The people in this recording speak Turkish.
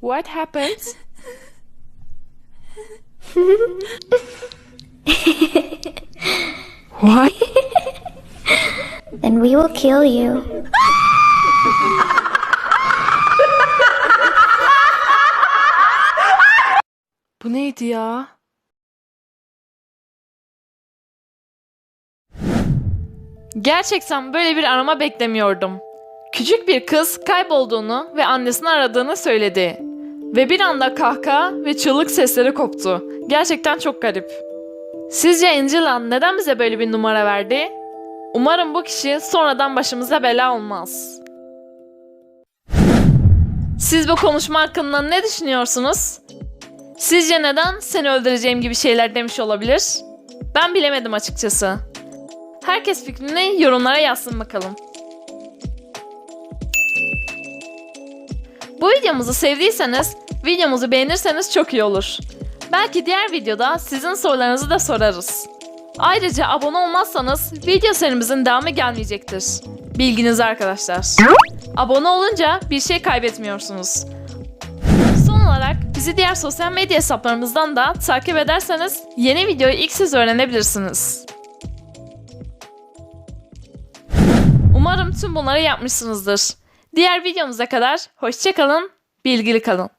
What happened? What? Then we will kill you. Bu neydi ya? Gerçekten böyle bir arama beklemiyordum. Küçük bir kız kaybolduğunu ve annesini aradığını söyledi. Ve bir anda kahkaha ve çığlık sesleri koptu. Gerçekten çok garip. Sizce Angela neden bize böyle bir numara verdi? Umarım bu kişi sonradan başımıza bela olmaz. Siz bu konuşma hakkında ne düşünüyorsunuz? Sizce neden seni öldüreceğim gibi şeyler demiş olabilir? Ben bilemedim açıkçası. Herkes fikrini yorumlara yazsın bakalım. Bu videomuzu sevdiyseniz videomuzu beğenirseniz çok iyi olur. Belki diğer videoda sizin sorularınızı da sorarız. Ayrıca abone olmazsanız video serimizin devamı gelmeyecektir. Bilginiz arkadaşlar. Abone olunca bir şey kaybetmiyorsunuz. Son olarak bizi diğer sosyal medya hesaplarımızdan da takip ederseniz yeni videoyu ilk siz öğrenebilirsiniz. Umarım tüm bunları yapmışsınızdır. Diğer videomuza kadar hoşçakalın, bilgili kalın.